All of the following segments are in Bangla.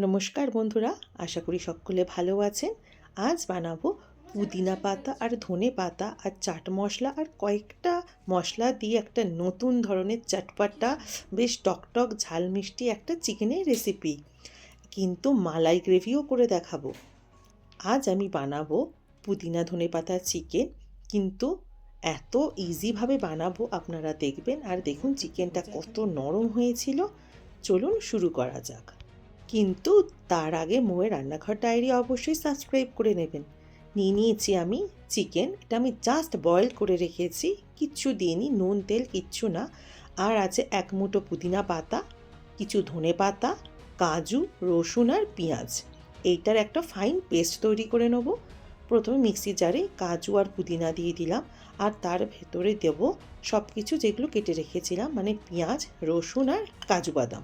নমস্কার বন্ধুরা, আশা করি সকলে ভালো আছেন। আজ বানাবো পুদিনা পাতা আর ধনে পাতা আর চাট মশলা আর কয়েকটা মশলা দিয়ে একটা নতুন ধরনের চাটপাটা, বেশ টকটক ঝাল মিষ্টি একটা চিকেনের রেসিপি কিন্তু মালাই গ্রেভিও করে দেখাবো। আজ আমি বানাবো পুদিনা ধনে পাতা চিকেন কিন্তু এত ইজিভাবে বানাবো আপনারা দেখবেন। আর দেখুন চিকেনটা কত নরম হয়েছিল। চলুন শুরু করা যাক। কিন্তু তার আগে মোয়ের রান্নাঘর ডায়েরি অবশ্যই সাবস্ক্রাইব করে নেবেন। নিয়ে নিয়েছি আমি চিকেন এটা আমি জাস্ট বয়েল করে রেখেছি কিচ্ছু দিইনি, নুন, তেল, কিচ্ছু না। আর আছে এক মুঠো পুদিনা পাতা, কিছু ধনে পাতা, কাজু, রসুন আর পেঁয়াজ। এইটার একটা ফাইন পেস্ট তৈরি করে নেব। প্রথমে মিক্সি জারে কাজু আর পুদিনা দিয়ে দিলাম। আর তার ভেতরে দেব সব কিছু যেগুলো কেটে রেখেছিলাম মানে পেঁয়াজ, রসুন আর কাজু বাদাম।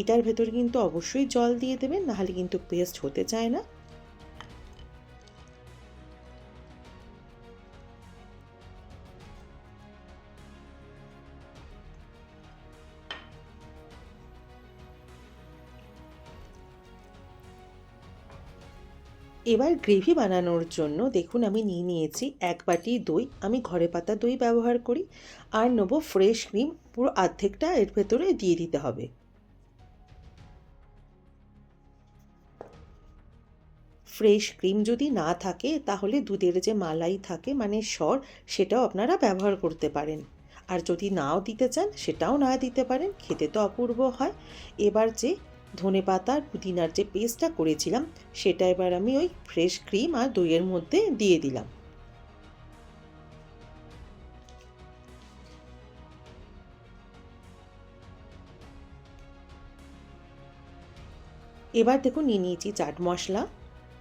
এটার ভেতরে কিন্তু অবশ্যই জল দিয়ে দেবেন, নাহলে কিন্তু পেস্ট হতে চায় না। এবার গ্রেভি বানানোর জন্য দেখুন আমি নিয়ে নিয়েছি এক বাটি দই, আমি ঘরে পাতা দই ব্যবহার করি, আর নেব ফ্রেশ ক্রিম, পুরো অর্ধেকটা এর ভেতরে দিয়ে দিতে হবে। ফ্রেশ ক্রিম যদি না থাকে, তাহলে দুধের যে মালাই থাকে মানে সর, সেটাও আপনারা ব্যবহার করতে পারেন। আর যদি নাও দিতে চান, সেটাও না দিতে পারেন, খেতে তো অপূর্ব হয়। এবার যে ধনে পাতার পুদিনার যে পেস্টটা করেছিলাম, সেটা এবার আমি ওই ফ্রেশ ক্রিম আর দইয়ের মধ্যে দিয়ে দিলাম। এবার দেখুন, নিয়ে নিয়েছি চাট মশলা।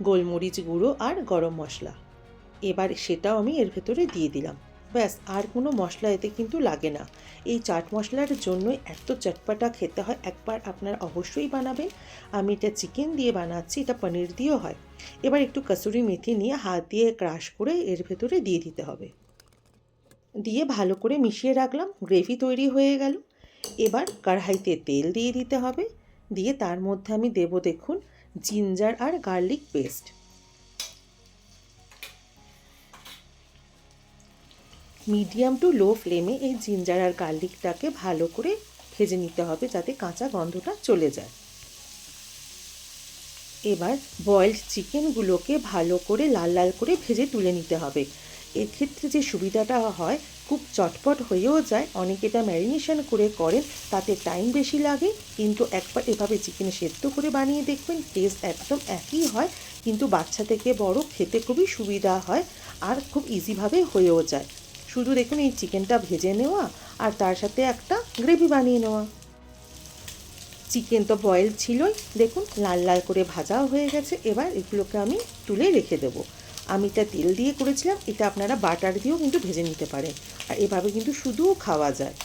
গোলমরিচ গুঁড়ো আর গরম মশলা। এবার সেটাও আমি এর ভেতরে দিয়ে দিলাম। ব্যাস, আর কোনো মশলা এতে কিন্তু লাগে না। এই চাট মশলার জন্য এত চটপাটা খেতে হয়, একবার আপনার অবশ্যই বানাবেন। আমি এটা চিকেন দিয়ে বানাচ্ছি, এটা পনির দিয়েও হয়। এবার একটু কসুরি মেথি নিয়ে হাত দিয়ে ক্রাশ করে এর ভেতরে দিয়ে দিতে হবে। দিয়ে ভালো করে মিশিয়ে রাখলাম, গ্রেভি তৈরি হয়ে গেল। এবার কড়াইতে তেল দিয়ে দিতে হবে। দিয়ে তার মধ্যে আমি দেব দেখুন ginger R garlic paste. Medium to low ফ্লেমে এই জিঞ্জার আর গার্লিকটাকে ভালো করে ভেজে নিতে হবে যাতে কাঁচা গন্ধটা চলে যায়। এবার বয়েলড চিকেনগুলোকে ভালো করে লাল লাল করে ভেজে তুলে নিতে হবে। এক্ষেত্রে যে সুবিধাটা হয়, খুব চটপট হয়েও যায়। অনেকে এটা ম্যারিনেশন করে করেন, তাতে টাইম বেশি লাগে। কিন্তু একবার এভাবে চিকেন সেদ্ধ করে বানিয়ে দেখবেন টেস্ট একদম একই হয়। কিন্তু বাচ্চা থেকে বড় খেতে খুবই সুবিধা হয় আর খুব ইজিভাবে হয়েও যায়। শুধু দেখুন এই চিকেনটা ভেজে নেওয়া আর তার সাথে একটা গ্রেভি বানিয়ে নেওয়া। চিকেন তো বয়েল ছিলই। দেখুন, লাল লাল করে ভাজাও হয়ে গেছে। এবার এগুলোকে আমি তুলে রেখে দেবো। আমি এটা তেল দিয়ে করেছিলাম, এটা আপনারা বাটার দিয়েও কিন্তু ভেজে নিতে পারেন। আর এভাবে কিন্তু শুধুও খাওয়া যায়।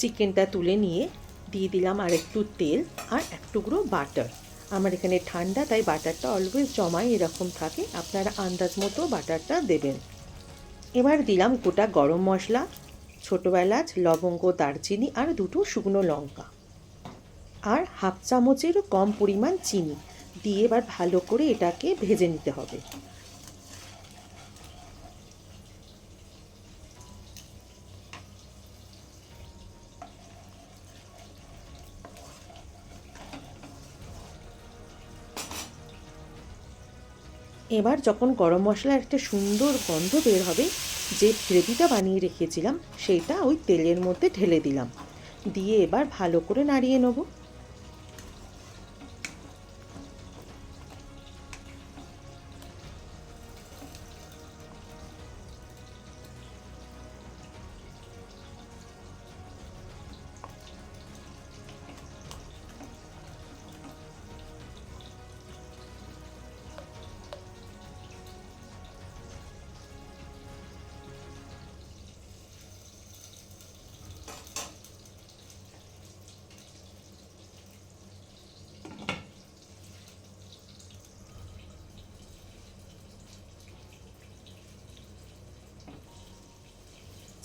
চিকেনটা তুলে নিয়ে দিয়ে দিলাম আর একটু তেল আর এক টুকরো বাটার। আমার এখানে ঠান্ডা, তাই বাটারটা অলওয়েজ জমাই এরকম থাকে। আপনারা আন্দাজ মতো বাটারটা দেবেন। এবার দিলাম গোটা গরম মশলা। ছোটো এলাচ, লবঙ্গ, দারচিনি আর দুটো শুকনো লঙ্কা। আর হাফ চামচেরও কম পরিমাণ চিনি। দিয়ে এবার ভালো করে এটাকে ভেজে নিতে হবে। এবার যখন গরম মশলার একটা সুন্দর গন্ধ বের হবে, যে গ্রেভিটা বানিয়ে রেখেছিলাম, সেটা ওই তেলের মধ্যে ঢেলে দিলাম। দিয়ে এবার ভালো করে নাড়িয়ে নেব।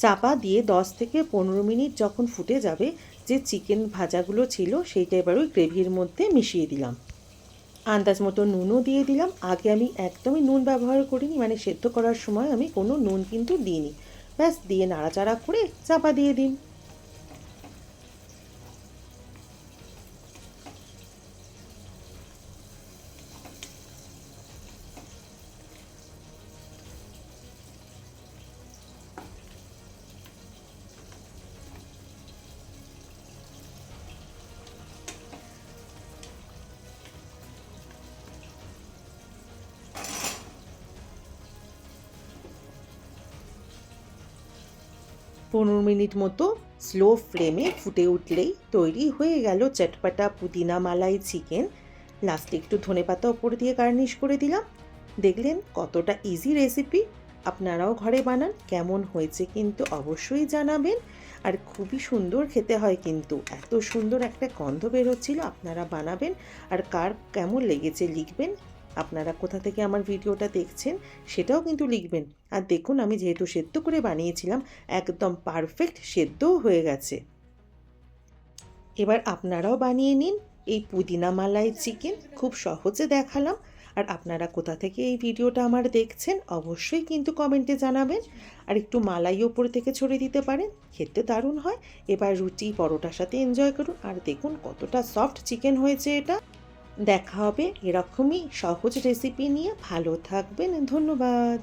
চাপা দিয়ে দশ থেকে পনেরো মিনিট যখন ফুটে যাবে, যে চিকেন ভাজাগুলো ছিল সেইটা এবার ওই গ্রেভির মধ্যে মিশিয়ে দিলাম। আন্দাজ মতো নুনও দিয়ে দিলাম। আগে আমি একদমই নুন ব্যবহার করিনি মানে সেদ্ধ করার সময় আমি কোনো নুন কিন্তু দিইনি। ব্যাস, দিয়ে নাড়াচাড়া করে চাপা দিয়ে দিন। পনেরো মিনিট মতো স্লো ফ্লেমে ফুটে উঠলেই তৈরি হয়ে গেল চটপাটা পুদিনা মালাই চিকেন লাস্টে একটু ধনেপাতা ওপর দিয়ে গার্নিশ করে দিলাম। দেখলেন কতটা ইজি রেসিপি আপনারাও ঘরে বানান, কেমন হয়েছে কিন্তু অবশ্যই জানাবেন। আর খুবই সুন্দর খেতে হয় কিন্তু, এত সুন্দর একটা গন্ধ বেরোচ্ছিল আপনারা বানাবেন। আর কার কেমন লেগেছে লিখবেন আপনারা কোথা থেকে আমার ভিডিওটা দেখছেন সেটাও কিন্তু লিখবেন। আর দেখুন, আমি যেহেতু সেদ্ধ করে বানিয়েছিলাম, একদম পারফেক্ট সেদ্ধও হয়ে গেছে। এবার আপনারাও বানিয়ে নিন এই পুদিনা মালাই চিকেন খুব সহজে দেখালাম। আর আপনারা কোথা থেকে এই ভিডিওটা আমার দেখছেন অবশ্যই কিন্তু কমেন্টে জানাবেন। আর একটু মালাই ওপর থেকে ছড়িয়ে দিতে পারেন, খেতে দারুণ হয়। এবার রুটি, পরোটার সাথে এনজয় করুন। আর দেখুন কতটা সফট চিকেন হয়েছে এটা। দেখা হবে। এরকমই সহজ রেসিপি নিয়ে ভালো থাকবেন। ধন্যবাদ।